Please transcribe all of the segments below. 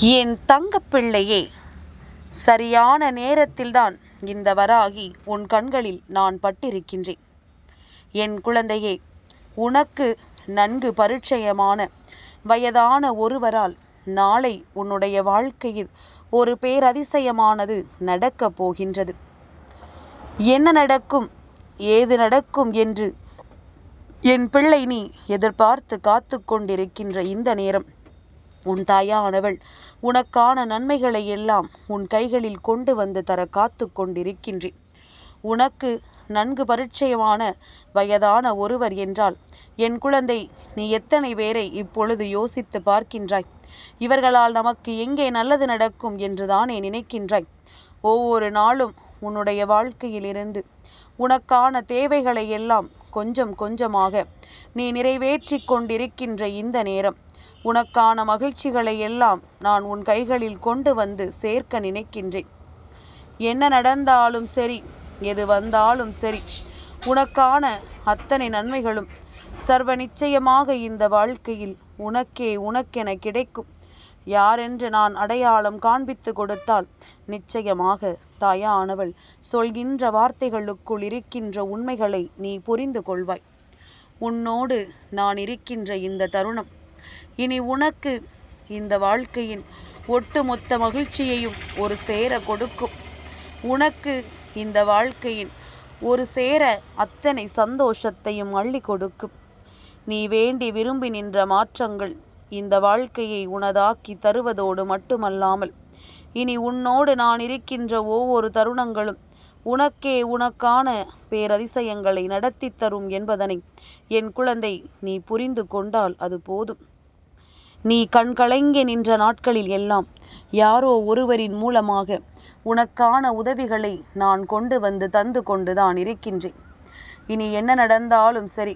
என் தங்கப்பிள்ளையே சரியான நேரத்தில்தான் இந்த வராகி உன் கண்களில் நான் பட்டிருக்கின்றேன். என் குழந்தையே உனக்கு நன்கு பரிச்சயமான வயதான ஒருவரால் நாளை உன்னுடைய வாழ்க்கையில் ஒரு பேரதிசயமானது நடக்கப் போகின்றது. என்ன நடக்கும் ஏது நடக்கும் என்று என் பிள்ளை நீ எதிர்பார்த்து காத்து கொண்டிருக்கின்ற இந்த நேரம். உன் தாயானவள் உனக்கான நன்மைகளை எல்லாம் உன் கைகளில் கொண்டு வந்து தர காத்து கொண்டிருக்கின்றேன். உனக்கு நன்கு பரிச்சயமான வயதான ஒருவர் என்றால் என் குழந்தை நீ எத்தனை பேரை இப்பொழுது யோசித்து பார்க்கின்றாய்? இவர்களால் நமக்கு எங்கே நல்லது நடக்கும் என்று தானே நினைக்கின்றாய்? ஒவ்வொரு நாளும் உன்னுடைய வாழ்க்கையிலிருந்து உனக்கான தேவைகளை எல்லாம் கொஞ்சம் கொஞ்சமாக நீ நிறைவேற்றி கொண்டிருக்கின்ற இந்த நேரம் உனக்கான மகிழ்ச்சிகளை எல்லாம் நான் உன் கைகளில் கொண்டு வந்து சேர்க்க நினைக்கின்றேன். என்ன நடந்தாலும் சரி எது வந்தாலும் சரி உனக்கான அத்தனை நன்மைகளும் சர்வ நிச்சயமாக இந்த வாழ்க்கையில் உனக்கே உனக்கென கிடைக்கும். யாரென்று நான் அடையாளம் காண்பித்து கொடுத்தால் நிச்சயமாக தாயானவள் சொல்கின்ற வார்த்தைகளுக்குள் இருக்கின்ற உண்மைகளை நீ புரிந்து கொள்வாய். உன்னோடு நான் இருக்கின்ற இந்த தருணம் இனி உனக்கு இந்த வாழ்க்கையின் ஒட்டுமொத்த மகிழ்ச்சியையும் ஒரு சேர கொடுக்கும். உனக்கு இந்த வாழ்க்கையின் ஒரு சேர அத்தனை சந்தோஷத்தையும் அள்ளி கொடுக்கும். நீ வேண்டி விரும்பி நின்ற மாற்றங்கள் இந்த வாழ்க்கையை உனதாக்கி தருவதோடு மட்டுமல்லாமல் இனி உன்னோடு நான் இருக்கின்ற ஒவ்வொரு தருணங்களும் உனக்கே உனக்கான பேரதிசயங்களை நடத்தி தரும் என்பதனை என் குழந்தை நீ புரிந்து கொண்டால் அது போதும். நீ கண்கலங்கி நின்ற நாட்களில் எல்லாம் யாரோ ஒருவரின் மூலமாக உனக்கான உதவிகளை நான் கொண்டு வந்து தந்து கொண்டுதான் இருக்கின்றேன். இனி என்ன நடந்தாலும் சரி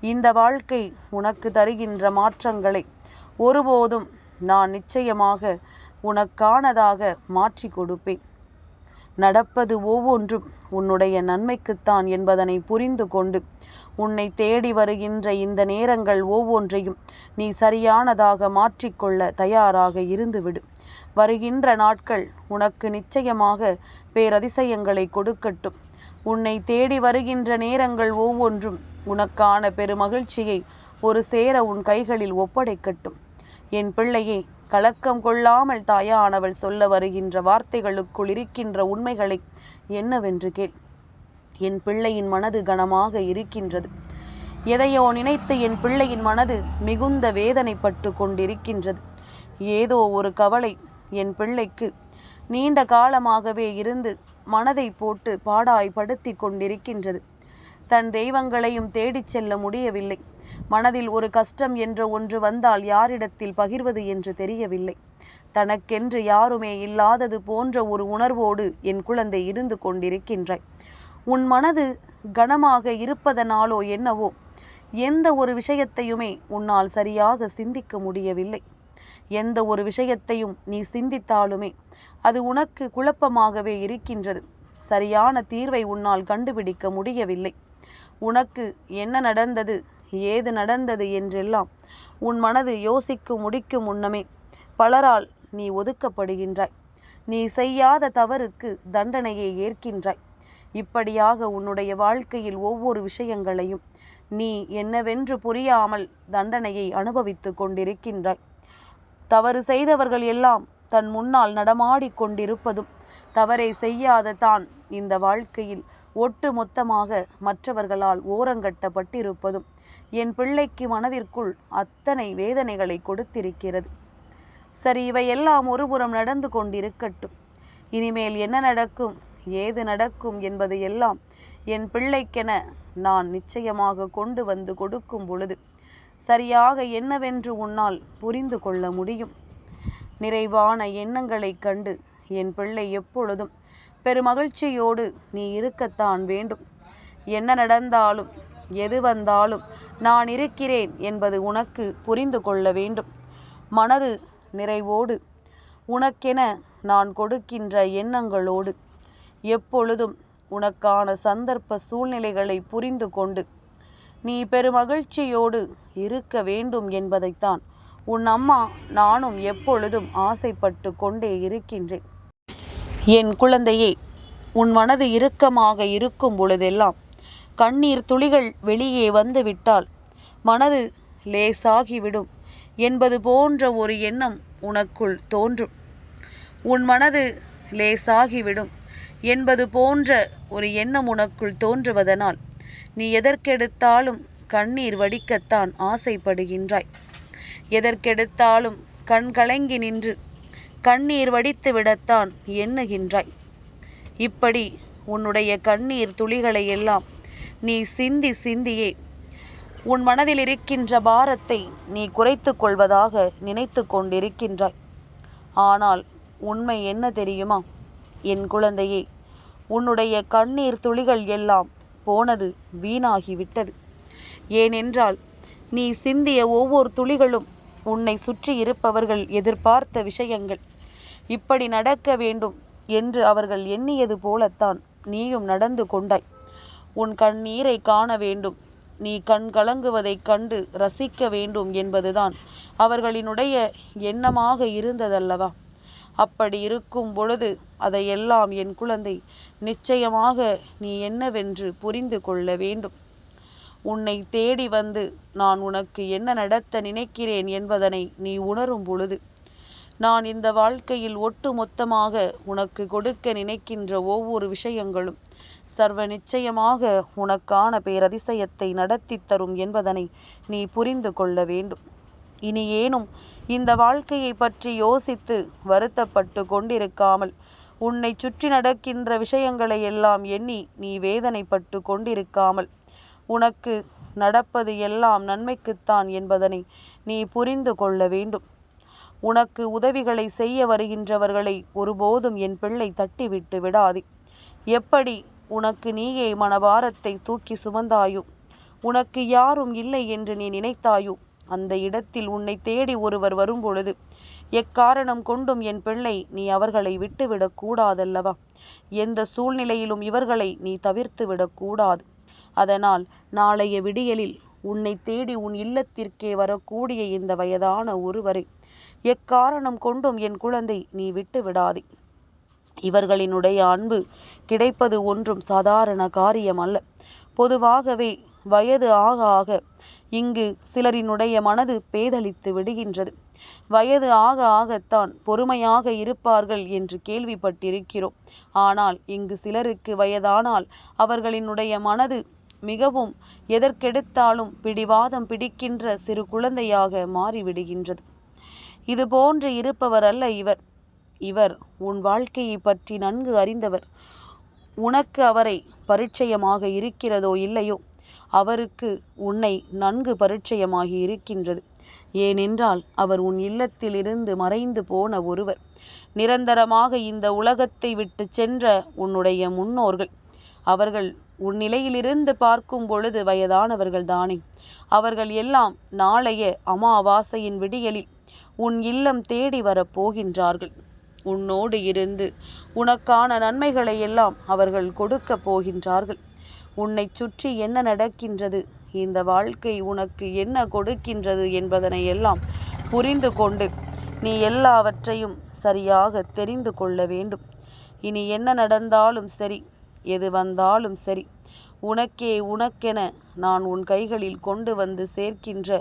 இந்த வாழ்க்கை உனக்கு தருகின்ற மாற்றங்களை ஒருபோதும் நான் நிச்சயமாக உனக்கானதாக மாற்றி கொடுப்பேன். நடப்பது ஒவ்வொன்றும் உன்னுடைய நன்மைக்குத்தான் என்பதனை புரிந்து கொண்டு உன்னை தேடி வருகின்ற இந்த நேரங்கள் ஒவ்வொன்றையும் நீ சரியானதாக மாற்றிக்கொள்ள தயாராக இருந்துவிடு. வருகின்ற நாட்கள் உனக்கு நிச்சயமாக பேரதிசயங்களை கொடுக்கட்டும். உன்னை தேடி வருகின்ற நேரங்கள் ஒவ்வொன்றும் உனக்கான பெருமகிழ்ச்சியை ஒரு சேர உன் கைகளில் ஒப்படைக்கட்டும். என் பிள்ளையே கலக்கம் கொள்ளாமல் தாயானவள் சொல்ல வருகின்ற வார்த்தைகளுக்குள் இருக்கின்ற உண்மைகளை என்னவென்று கேள். என் பிள்ளையின் மனது கனமாக இருக்கின்றது. எதையோ நினைத்து என் பிள்ளையின் மனது மிகுந்த வேதனைப்பட்டு கொண்டிருக்கின்றது. ஏதோ ஒரு கவலை என் பிள்ளைக்கு நீண்ட காலமாகவே இருந்து மனதை போட்டு பாடாய்படுத்தி கொண்டிருக்கின்றது. தன் தெய்வங்களையும் தேடிச் செல்ல முடியவில்லை. மனதில் ஒரு கஷ்டம் என்ற ஒன்று வந்தால் யாரிடத்தில் பகிர்வது என்று தெரியவில்லை. தனக்கென்று யாருமே இல்லாதது போன்ற ஒரு உணர்வோடு என் குழந்தை இருந்து கொண்டிருக்கின்றாய். உன் மனது கனமாக இருப்பதனாலோ என்னவோ எந்த ஒரு விஷயத்தையுமே உன்னால் சரியாக சிந்திக்க முடியவில்லை. எந்த ஒரு விஷயத்தையும் நீ சிந்தித்தாலுமே அது உனக்கு குழப்பமாகவே இருக்கின்றது. சரியான தீர்வை உன்னால் கண்டுபிடிக்க முடியவில்லை. உனக்கு என்ன நடந்தது? ஏது நடந்தது என்றெல்லாம் உன் மனது யோசிக்கும் முடிக்கும் முன்னமே பலரால் நீ ஒதுக்கப்படுகின்றாய். நீ செய்யாத தவறுக்கு தண்டனையை ஏற்கின்றாய். இப்படியாக உன்னுடைய வாழ்க்கையில் ஒவ்வொரு விஷயங்களையும் நீ என்னவென்று புரியாமல் தண்டனையை அனுபவித்து கொண்டிருக்கின்றாய். தவறு செய்தவர்கள் எல்லாம் தன் முன்னால் நடமாடிக் கொண்டிருப்பதும் தவறை செய்யாத தான் இந்த வாழ்க்கையில் ஒட்டு மொத்தமாக மற்றவர்களால் ஓரங்கட்டப்பட்டிருப்பதும் என் பிள்ளைக்கு மனதிற்குள் அத்தனை வேதனைகளை கொடுத்திருக்கிறது. சரி இவையெல்லாம் ஒருபுறம் நடந்து கொண்டிருக்கட்டும். இனிமேல் என்ன நடக்கும் ஏது நடக்கும் என்பது எல்லாம் என் பிள்ளைக்கென நான் நிச்சயமாக கொண்டு வந்து கொடுக்கும் பொழுது சரியாக என்னவென்று உன்னால் புரிந்து கொள்ள முடியும். நிறைவான எண்ணங்களைக் கண்டு என் பிள்ளை எப்பொழுதும் பெருமகிழ்ச்சியோடு நீ இருக்கத்தான் வேண்டும். என்ன நடந்தாலும் எது வந்தாலும் நான் இருக்கிறேன் என்பது உனக்கு புரிந்து கொள்ள வேண்டும். மனது நிறைவோடு உனக்கென நான் கொடுக்கின்ற எண்ணங்களோடு எப்பொழுதும் உனக்கான சந்தர்ப்ப சூழ்நிலைகளை புரிந்து கொண்டு நீ பெருமகிழ்ச்சியோடு இருக்க வேண்டும் என்பதைத்தான் உன் அம்மா நானும் எப்பொழுதும் ஆசைப்பட்டு கொண்டே இருக்கின்றேன். என் குழந்தையே உன் மனது இறுக்கமாக இருக்கும் பொழுதெல்லாம் கண்ணீர் துளிகள் வெளியே வந்துவிட்டால் மனது லேசாகிவிடும் என்பது போன்ற ஒரு எண்ணம் உனக்குள் தோன்றும். உன் மனது லேசாகிவிடும் என்பது போன்ற ஒரு எண்ணம் உனக்குள் தோன்றுவதனால் நீ எதற்கெடுத்தாலும் கண்ணீர் வடிக்கத்தான் ஆசைப்படுகின்றாய். எதற்கெடுத்தாலும் கண்கலங்கி நின்று கண்ணீர் வடித்து விடத்தான் எண்ணுகின்றாய். இப்படி உன்னுடைய கண்ணீர் துளிகளை எல்லாம் நீ சிந்தி சிந்தியே. உன் மனதில் இருக்கின்ற பாரத்தை நீ குறைத்து கொள்வதாக நினைத்து கொண்டிருக்கின்றாய். ஆனால் உண்மை என்ன தெரியுமா? என் குழந்தையே உன்னுடைய கண்ணீர் துளிகள் எல்லாம் போனது வீணாகிவிட்டது. ஏனென்றால் நீ சிந்திய ஒவ்வொரு துளிகளும் உன்னை சுற்றி இருப்பவர்கள் எதிர்பார்த்த விஷயங்கள். இப்படி நடக்க வேண்டும் என்று அவர்கள் எண்ணியது போலத்தான் நீயும் நடந்து கொண்டாய். உன் கண்ணீரை காண வேண்டும். நீ கண் கலங்குவதைக் கண்டு ரசிக்க வேண்டும் என்பதுதான் அவர்களினுடைய எண்ணமாக இருந்ததல்லவா? அப்படி இருக்கும் பொழுது அதையெல்லாம் என் குழந்தை நிச்சயமாக நீ என்னவென்று புரிந்து கொள்ள வேண்டும். உன்னை தேடி வந்து நான் உனக்கு என்ன நடத்த நினைக்கிறேன் என்பதனை நீ உணரும் பொழுது நான் இந்த வாழ்க்கையில் ஒட்டு மொத்தமாக உனக்கு கொடுக்க நினைக்கின்ற ஒவ்வொரு விஷயங்களும் சர்வ நிச்சயமாக உனக்கான பேரதிசயத்தை நடத்தி தரும் என்பதனை நீ புரிந்து கொள்ள வேண்டும். இனி ஏனும் இந்த வாழ்க்கையை பற்றி யோசித்து வருத்தப்பட்டு கொண்டிருக்காமல் உன்னை சுற்றி நடக்கின்ற விஷயங்களை எல்லாம் எண்ணி நீ வேதனைப்பட்டு கொண்டிருக்காமல் உனக்கு நடப்பது எல்லாம் நன்மைக்குத்தான் என்பதனை நீ புரிந்து கொள்ள வேண்டும். உனக்கு உதவிகளை செய்ய வருகின்றவர்களை ஒருபோதும் என் பிள்ளை தட்டிவிட்டு விடாதே. எப்படி உனக்கு நீயே மனபாரத்தை தூக்கி சுமந்தாயோ? உனக்கு யாரும் இல்லை என்று நீ நினைத்தாயோ? அந்த இடத்தில் உன்னை தேடி ஒருவர் வரும்பொழுது எக்காரணம் கொண்டும் என் பிள்ளை நீ அவர்களை விட்டுவிடக் கூடாதல்லவா? எந்த சூழ்நிலையிலும் இவர்களை நீ தவிர்த்து விடக்கூடாது அதனால் நாளைய விடியலில் உன்னை தேடி உன் இல்லத்திற்கே வரக்கூடிய இந்த வயதான ஒருவரை எக்காரணம் கொண்டும் என் குழந்தை நீ விட்டு விடாதே. இவர்களினுடைய அன்பு கிடைப்பது ஒன்றும் சாதாரண காரியம் அல்ல பொதுவாகவே வயது ஆக ஆக இங்கு சிலரினுடைய மனது பேதலித்து விடுகின்றது. வயது ஆக ஆகத்தான் பொறுமையாக இருப்பார்கள் என்று கேள்விப்பட்டிருக்கிறோம். ஆனால் இங்கு சிலருக்கு வயதானால் அவர்களினுடைய மனது மிகவும் எதற்கெடுத்தாலும் பிடிவாதம் பிடிக்கின்ற சிறு குழந்தையாக மாறிவிடுகின்றது. இது போன்று இருப்பவர் அல்ல இவர். இவர் உன் வாழ்க்கையை பற்றி நன்கு அறிந்தவர். உனக்கு அவரை பரிச்சயமாக இருக்கிறதோ இல்லையோ அவருக்கு உன்னை நன்கு பரிச்சயமாகி இருக்கின்றது. ஏனென்றால் அவர் உன் இல்லத்தில் இருந்து மறைந்து போன ஒருவர். நிரந்தரமாக இந்த உலகத்தை விட்டு சென்ற உன்னுடைய முன்னோர்கள். அவர்கள் உன் நிலையிலிருந்து பார்க்கும் பொழுது வயதானவர்கள் தானே அவர்கள் எல்லாம் நாளைய அமாவாசையின் விடியலில் உன் இல்லம் தேடி வரப் போகின்றார்கள். உன்னோடு இருந்து உனக்கான நன்மைகளை எல்லாம் அவர்கள் கொடுக்கப் போகின்றார்கள். உன்னை சுற்றி என்ன நடக்கின்றது? இந்த வாழ்க்கை உனக்கு என்ன கொடுக்கின்றது என்பதனை எல்லாம் புரிந்து கொண்டு நீ எல்லாவற்றையும் சரியாக தெரிந்து கொள்ள வேண்டும். இனி என்ன நடந்தாலும் சரி எது வந்தாலும் சரி உனக்கே உனக்கென நான் உன் கைகளில் கொண்டு வந்து சேர்க்கின்ற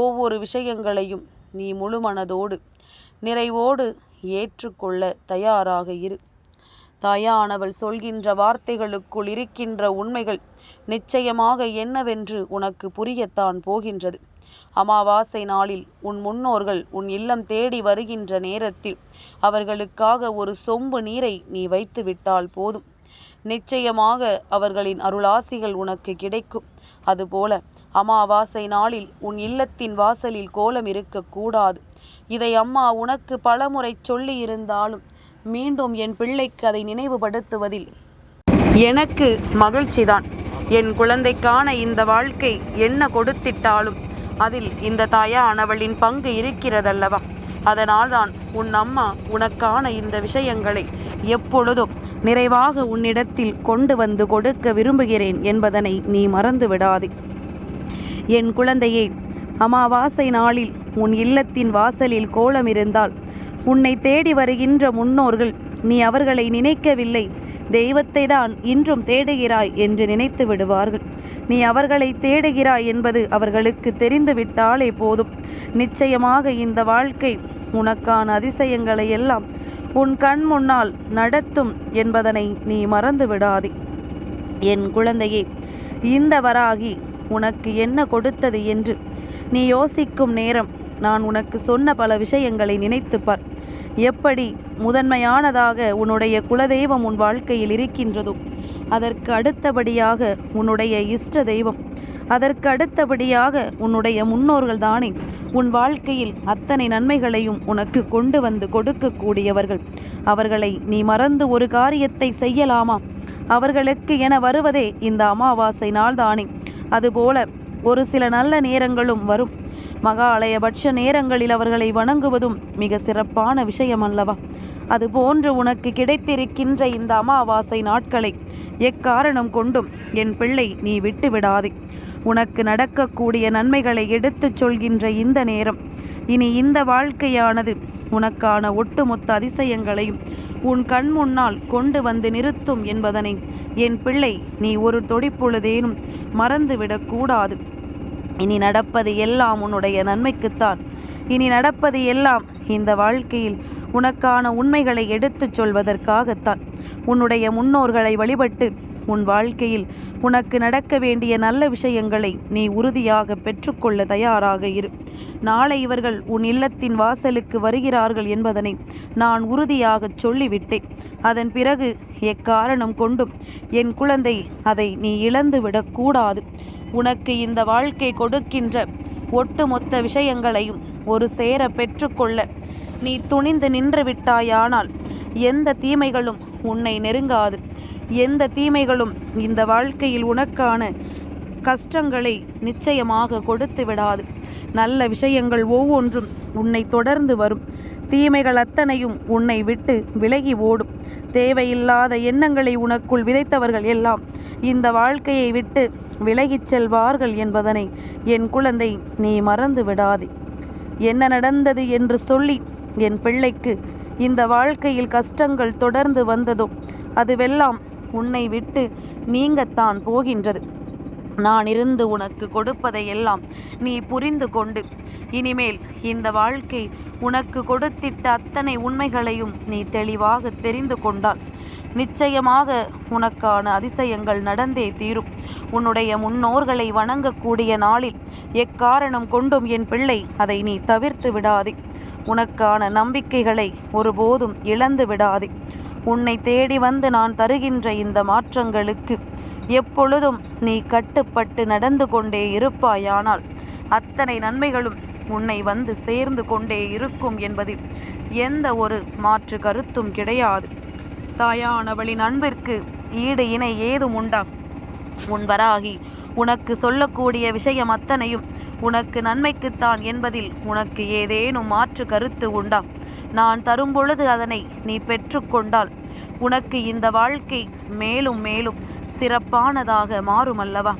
ஒவ்வொரு விஷயங்களையும் நீ முழுமனதோடு நிறைவோடு ஏற்றுக்கொள்ள தயாராக இரு. தாயானவள் சொல்கின்ற வார்த்தைகளுக்குள் இருக்கின்ற உண்மைகள் நிச்சயமாக என்னவென்று உனக்கு புரியத்தான் போகின்றது. அமாவாசை நாளில் உன் முன்னோர்கள் உன் இல்லம் தேடி வருகின்ற நேரத்தில் அவர்களுக்காக ஒரு சொம்பு நீரை நீ வைத்து விட்டால் போதும். நிச்சயமாக அவர்களின் அருளாசிகள் உனக்கு கிடைக்கும். அதுபோல அமாவாசை நாளில் உன் இல்லத்தின் வாசலில் கோலம் இருக்கக்கூடாது இதை அம்மா உனக்கு பலமுறை சொல்லி இருந்தாலும் மீண்டும் என் பிள்ளைக்கு அதை நினைவுபடுத்துவதில் எனக்கு மகிழ்ச்சிதான். என் குழந்தைக்கான இந்த வாழ்க்கை என்ன கொடுத்திட்டாலும் அதில் இந்த தாயானவளின் பங்கு இருக்கிறதல்லவா? அதனால்தான் உன் அம்மா உனக்கான இந்த விஷயங்களை எப்பொழுதும் நிறைவாக உன்னிடத்தில் கொண்டு வந்து கொடுக்க விரும்புகிறேன் என்பதனை நீ மறந்து விடாதே என் குழந்தையே அமாவாசை நாளில் உன் இல்லத்தின் வாசலில் கோலம் இருந்தால் உன்னை தேடி வருகின்ற முன்னோர்கள் நீ அவர்களை நினைக்கவில்லை. தெய்வத்தை தான் இன்றும் தேடுகிறாய் என்று நினைத்து விடுவார்கள். நீ அவர்களை தேடுகிறாய் என்பது அவர்களுக்கு தெரிந்துவிட்டாலே போதும். நிச்சயமாக இந்த வாழ்க்கை உனக்கான அதிசயங்களை எல்லாம் உன் கண் முன்னால் நடத்தும் என்பதனை நீ மறந்து விடாதே என் குழந்தையே இந்த வராகி உனக்கு என்ன கொடுத்தது என்று. நீ யோசிக்கும் நேரம். நான் உனக்கு சொன்ன பல விஷயங்களை நினைத்துப்பார் எப்படி முதன்மையானதாக உன்னுடைய குலதெய்வம் உன் வாழ்க்கையில் இருக்கின்றதோ அதற்கு அடுத்தபடியாக உன்னுடைய இஷ்ட தெய்வம். அதற்கு அடுத்தபடியாக உன்னுடைய முன்னோர்கள் தானே உன் வாழ்க்கையில் அத்தனை நன்மைகளையும் உனக்கு கொண்டு வந்து கொடுக்கக்கூடியவர்கள். அவர்களை நீ மறந்து ஒரு காரியத்தை செய்யலாமா? அவர்களுக்கு என வருவதே இந்த அமாவாசை நாள்தானே. அதுபோல ஒரு சில நல்ல நேரங்களும் வரும். மகாலயபட்ச நேரங்களில் அவர்களை வணங்குவதும் மிக சிறப்பான விஷயம் அல்லவா அதுபோன்று உனக்கு கிடைத்திருக்கின்ற இந்த அமாவாசை நாட்களை எக்காரணம் கொண்டும் என் பிள்ளை நீ விட்டு விடாதே. உனக்கு நடக்கக்கூடிய நன்மைகளை எடுத்துச் சொல்கின்ற இந்த நேரம். இனி இந்த வாழ்க்கையானது உனக்கான ஒட்டுமொத்த அதிசயங்களையும் உன் கண் முன்னால் கொண்டு வந்து நிறுத்தும் என்பதனை என் பிள்ளை நீ ஒரு தொடிப்பொழுதேனும் மறந்துவிடக்கூடாது இனி நடப்பது எல்லாம் உன்னுடைய நன்மைக்குத்தான். இனி நடப்பது எல்லாம் இந்த வாழ்க்கையில் உனக்கான உண்மைகளை எடுத்துச் சொல்வதற்காகத்தான். உன்னுடைய முன்னோர்களை வழிபட்டு உன் வாழ்க்கையில் உனக்கு நடக்க வேண்டிய நல்ல விஷயங்களை நீ உறுதியாக பெற்றுக்கொள்ள தயாராக இரு. நாளை இவர்கள் உன் இல்லத்தின் வாசலுக்கு வருகிறார்கள் என்பதனை நான் உறுதியாகச் சொல்லிவிட்டேன். அதன் பிறகு எக்காரணம் கொண்டும் என் குழந்தை அதை நீ இழந்துவிடக்கூடாது உனக்கு இந்த வாழ்க்கை கொடுக்கின்ற ஒட்டுமொத்த விஷயங்களையும் ஒரு சேர பெற்றுக்கொள்ள நீ துணிந்து நின்று விட்டாயானால் எந்த தீமைகளும் உன்னை நெருங்காது. எந்த தீமைகளும் இந்த வாழ்க்கையில் உனக்கான கஷ்டங்களை நிச்சயமாக கொடுத்து விடாது. நல்ல விஷயங்கள் ஒவ்வொன்றும் உன்னை தொடர்ந்து வரும். தீமைகள் அத்தனையும் உன்னை விட்டு விலகி ஓடும். தேவையில்லாத எண்ணங்களை உனக்குள் விதைத்தவர்கள் எல்லாம் இந்த வாழ்க்கையை விட்டு விலகிச் செல்வார்கள் என்பதனை என் குழந்தை நீ மறந்து விடாதே. என்ன நடந்தது என்று சொல்லி என் பிள்ளைக்கு இந்த வாழ்க்கையில் கஷ்டங்கள் தொடர்ந்து வந்ததோ அதுவெல்லாம் உன்னை விட்டு நீங்கத்தான் போகின்றது. நான் இருந்து உனக்கு கொடுப்பதையெல்லாம் நீ புரிந்து கொண்டு இனிமேல் இந்த வாழ்க்கை உனக்கு கொடுத்திட்ட அத்தனை உண்மைகளையும் நீ தெளிவாக தெரிந்து கொண்டால் நிச்சயமாக உனக்கான அதிசயங்கள் நடந்தே தீரும். உன்னுடைய முன்னோர்களை வணங்கக்கூடிய நாளில் எக்காரணம் கொண்டும் என் பிள்ளை அதை நீ தவிர்த்து விடாதே. உனக்கான நம்பிக்கைகளை ஒருபோதும் இழந்து விடாதே. உன்னை தேடி வந்து நான் தருகின்ற இந்த மாற்றங்களுக்கு எப்பொழுதும் நீ கட்டுப்பட்டு நடந்து கொண்டே இருப்பாயானால் அத்தனை நன்மைகளும் உன்னை வந்து சேர்ந்து கொண்டே இருக்கும் என்பதில் எந்த ஒரு மாற்று கருத்தும் கிடையாது. தாயானவளின் அன்பிற்கு ஈடு இணை ஏதும் உண்டா? உன் வராகி உனக்கு சொல்லக்கூடிய விஷயம் அத்தனையும் உனக்கு நன்மைக்குத்தான் என்பதில் உனக்கு ஏதேனும் மாற்று கருத்து உண்டா? நான் தரும்பொழுது அதனை நீ பெற்றுக்கொண்டால் உனக்கு இந்த வாழ்க்கை மேலும் மேலும் சிறப்பானதாக மாறும் அல்லவா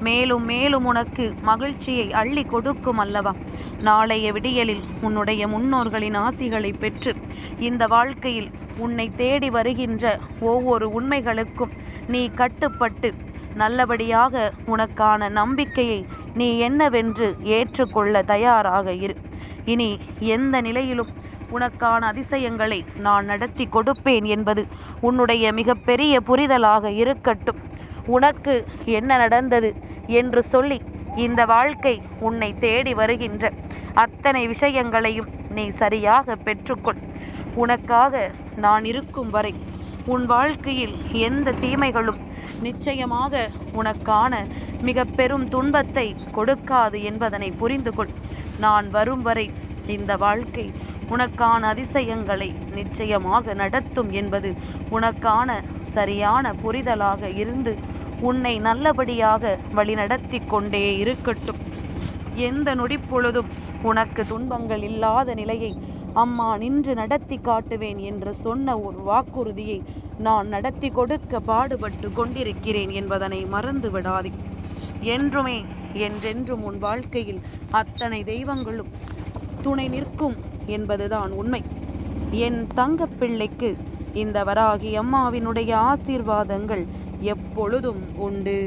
மேலும் மேலும் உனக்கு மகிழ்ச்சியை அள்ளி கொடுக்கும் அல்லவா நாளைய விடியலில் உன்னுடைய முன்னோர்களின் ஆசிகளை பெற்று இந்த வாழ்க்கையில் உன்னை தேடி வருகின்ற ஒவ்வொரு உண்மைகளுக்கும் நீ கட்டுப்பட்டு நல்லபடியாக உனக்கான நம்பிக்கையை நீ என்னவென்று ஏற்றுக்கொள்ள தயாராக இரு. இனி எந்த நிலையிலும் உனக்கான அதிசயங்களை நான் நடத்தி கொடுப்பேன் என்பது உன்னுடைய மிகப்பெரிய புரிதலாக இருக்கட்டும். உனக்கு என்ன நடந்தது என்று சொல்லி இந்த வாழ்க்கை உன்னை தேடி வருகின்ற அத்தனை விஷயங்களையும் நீ சரியாக பெற்றுக்கொள். உனக்காக நான் இருக்கும் வரை உன் வாழ்க்கையில் எந்த தீமைகளும் நிச்சயமாக உனக்கான மிக பெரும் துன்பத்தை கொடுக்காது என்பதனை புரிந்து கொள் நான் வரும் வரை இந்த வாழ்க்கை உனக்கான அதிசயங்களை நிச்சயமாக நடத்தும் என்பது உனக்கான சரியான புரிதலாக இருந்து உன்னை நல்லபடியாக வழிநடத்தி கொண்டே இருக்கட்டும். எந்த நொடிப்பொழுதும் உனக்கு துன்பங்கள் இல்லாத நிலையை அம்மா நின்று நடத்தி காட்டுவேன் என்று சொன்ன ஒரு வாக்குறுதியை நான் நடத்தி கொடுக்க பாடுபட்டு கொண்டிருக்கிறேன் என்பதனை மறந்து விடாதே. என்றுமே என்றென்றும் உன் வாழ்க்கையில் அத்தனை தெய்வங்களும் துணை நிற்கும் என்பதுதான் உண்மை. என் தங்க பிள்ளைக்கு இந்த வராகி அம்மாவினுடைய ஆசீர்வாதங்கள் எப்பொழுதும் உண்டு.